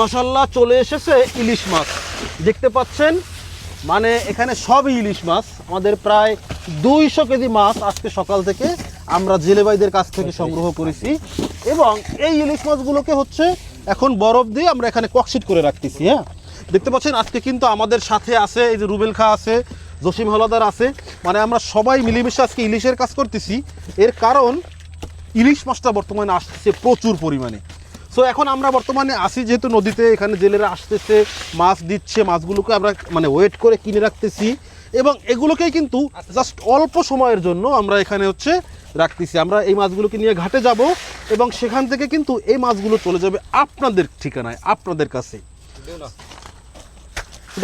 মাসাল্লাহ চলে এসেছে ইলিশ মাছ। দেখতে পাচ্ছেন? মানে এখানে সবই ইলিশ মাছ। আমাদের প্রায় দুইশো কেজি মাছ আজকে সকাল থেকে আমরা জেলেবাইদের কাছ থেকে সংগ্রহ করেছি। এবং এই ইলিশ মাছগুলোকে হচ্ছে এখন বরফ দিয়ে আমরা এখানে ককশিট করে রাখতেছি হ্যাঁ? দেখতে পাচ্ছেন? আজকে কিন্তু আমাদের সাথে আছে এই যে রুবেল খা আছে জসিম হলাদার আছে। মানে আমরা সবাই মিলেমিশে আজকে ইলিশের কাজ করতেছি। এর কারণ ইলিশ মাছটা বর্তমানে আসছে প্রচুর পরিমাণে। সো এখন আমরা বর্তমানে আসি যেহেতু নদীতে এখানে জেলেরা আসতেছে মাছ দিচ্ছে মাছগুলোকে আমরা মানে ওয়েট করে কিনে রাখতেছি। এবং এগুলোকেই কিন্তু জাস্ট অল্প সময়ের জন্য আমরা এখানে হচ্ছে রাখতেছি। আমরা এই মাছগুলোকে নিয়ে ঘাটে যাব এবং সেখান থেকে কিন্তু এই মাছগুলো চলে যাবে আপনাদের ঠিকানায় আপনাদের কাছে।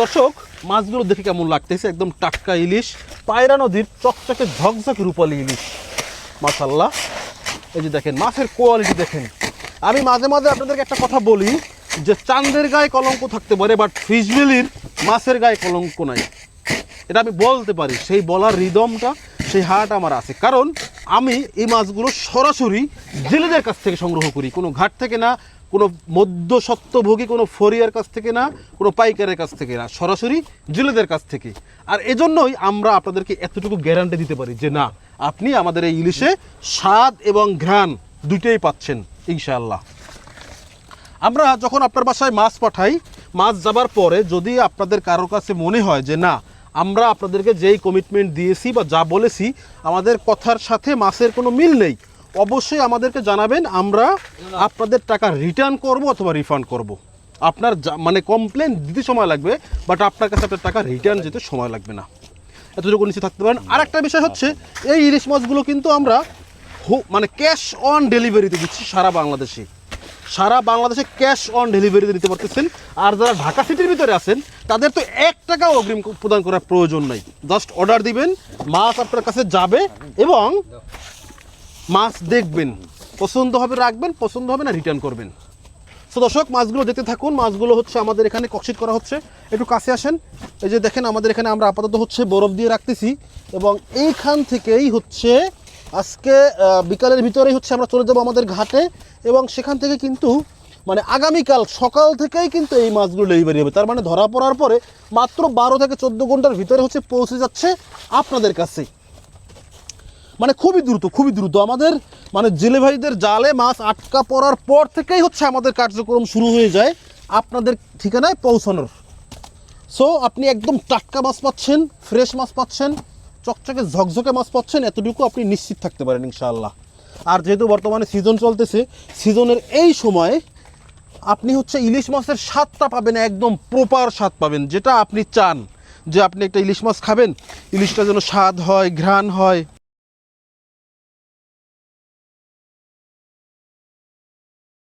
দর্শক মাছগুলো দেখে কেমন লাগতেছে? একদম টাটকা ইলিশ পায়রা নদীর চকচকে ঝকঝকে রূপালি ইলিশ। মাশাল্লাহ এই যে দেখেন মাছের কোয়ালিটি দেখেন। আমি মাঝে মাঝে আপনাদেরকে একটা কথা বলি যে চাঁদের গায়ে কলঙ্ক থাকতে পারে বাট ফিশবিলির মাছের গায়ে কলঙ্ক নাই। এটা আমি বলতে পারি, সেই বলার রিদমটা, সেই হাট আমার আছে। কারণ আমি এই মাছগুলো সরাসরি জেলেদের কাছ থেকে সংগ্রহ করি। কোনো ঘাট থেকে না, কোনো মধ্যসত্ত্বভোগী কোনো ফরিয়ার কাছ থেকে না, কোনো পাইকারের কাছ থেকে না, সরাসরি জেলেদের কাছ থেকে। আর এজন্যই আমরা আপনাদেরকে এতটুকু গ্যারান্টি দিতে পারি যে না, আপনি আমাদের এই ইলিশে স্বাদ এবং ঘ্রাণ দুইটাই পাচ্ছেন। ইনশাআল্লাহ। আমরা যখন আপনার বাসায় মাছ পাঠাই, মাছ যাবার পরে যদি আপনাদের কারোর কাছে মনে হয় যে না, আমরা আপনাদেরকে যেই কমিটমেন্ট দিয়েছি বা যা বলেছি, আমাদের কথার সাথে মাছের কোনো মিল নেই, অবশ্যই আমাদেরকে জানাবেন, আমরা আপনাদের টাকা রিটার্ন করব অথবা রিফান্ড করব। আপনার মানে কমপ্লেন দিতে সময় লাগবে বাট আপনার কাছে আপনার টাকা রিটার্ন যেতে সময় লাগবে না। এতটুকু নিচে থাকতে পারেন। আর একটা বিষয় হচ্ছে, এই ইলিশ মাছগুলো কিন্তু আমরা মানে ক্যাশ অন ডেলিভারিতে দিচ্ছি সারা বাংলাদেশে। সারা বাংলাদেশে ক্যাশ অন ডেলিভারিতে দিতে পারতেছেন। আর যারা ঢাকা সিটির ভিতরে আছেন, তাদের তো এক টাকাও অগ্রিম প্রদান করার প্রয়োজন নাই। জাস্ট অর্ডার দিবেন, মাছ আপনার কাছে যাবে এবং মাছ দেখবেন। পছন্দ হবে রাখবেন, পছন্দ হবে না রিটার্ন করবেন। সো দর্শক, মাছগুলো দেখতে থাকুন। মাছগুলো হচ্ছে আমাদের এখানে ককশিট করা হচ্ছে। একটু কাছে আসেন। এই যে দেখেন, আমাদের এখানে আমরা আপাতত হচ্ছে বরফ দিয়ে রাখতেছি এবং এইখান থেকেই হচ্ছে আজকে বিকালের ভিতরেই হচ্ছে আমরা চলে যাব আমাদের ঘাটে এবং সেখান থেকে কিন্তু মানে আগামীকাল সকাল থেকেই কিন্তু এই মাছগুলো ডেলিভারি হবে। তার মানে ধরা পড়ার পরে মাত্র বারো থেকে চোদ্দ ঘণ্টার ভিতরে হচ্ছে পৌঁছে যাচ্ছে আপনাদের কাছে। মানে খুবই দ্রুত খুবই দ্রুত। আমাদের মানে জেলে ভাইদের জালে মাছ আটকা পড়ার পর থেকেই হচ্ছে আমাদের কার্যক্রম শুরু হয়ে যায় আপনাদের ঠিকানায় পৌঁছানোর। সো আপনি একদম টাটকা মাছ পাচ্ছেন ফ্রেশ মাছ পাচ্ছেন চকচকে ঝকঝকে মাছ পাচ্ছেন, এতটুকু আপনি নিশ্চিত থাকতে পারেন ইনশাআল্লাহ। আর যেহেতু বর্তমানে সিজন চলতেছে সিজনের এই সময় আপনি হচ্ছে ইলিশ মাছের স্বাদটা পাবেন, একদম প্রপার স্বাদ পাবেন, যেটা আপনি চান যে আপনি একটা ইলিশ মাছ খাবেন, ইলিশটা যেন স্বাদ হয়, ঘ্রাণ হয়।